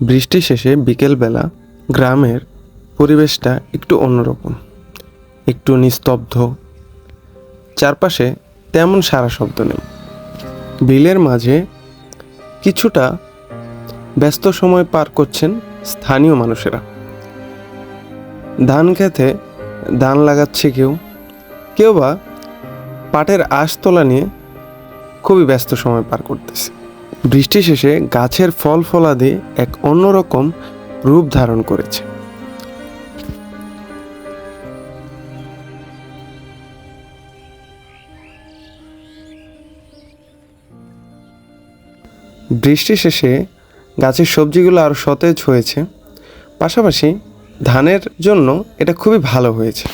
বৃষ্টি শেষে বিকেলবেলা গ্রামের পরিবেশটা একটু অন্যরকম, একটু নিস্তব্ধ। চারপাশে তেমন সারা শব্দ নেই। বিলের মাঝে কিছুটা ব্যস্ত সময় পার করছেন স্থানীয় মানুষেরা। ধান খেতে ধান লাগাচ্ছে কেউ কেউ বা পাটের আশ তোলা নিয়ে খুবই ব্যস্ত সময় পার করতেছে। বৃষ্টি শেষে গাছের ফল ফলাদি এক অন্যরকম রূপ ধারণ করেছে। বৃষ্টি শেষে গাছের সবজিগুলো আরও সতেজ হয়েছে। পাশাপাশি ধানের জন্য এটা খুবই ভালো হয়েছে।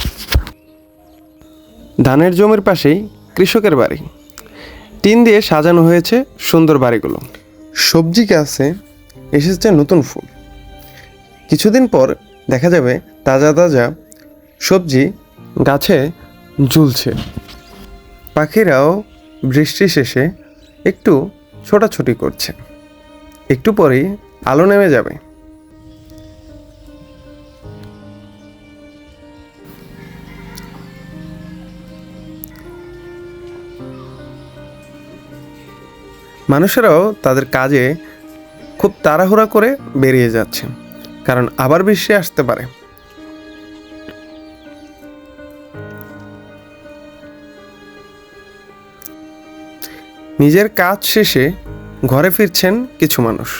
ধানের জমির পাশেই কৃষকের বাড়ি। টিন দিয়ে সাজানো হয়েছে সুন্দর বাড়িগুলো। সবজি গাছে এসেছে নতুন ফুল। কিছুদিন পর দেখা যাবে তাজা তাজা সবজি গাছে ঝুলছে। পাখিরাও বৃষ্টি শেষে একটু ছোটাছুটি করছে। একটু পরেই আলো নেমে যাবে। মানুষেরাও তাদের কাজে খুব তাড়াহুড়া করে বেরিয়ে যাচ্ছে, কারণ আবার বিশ্বে আসতে পারে। নিজের কাজ শেষে ঘরে ফিরছেন কিছু মানুষ।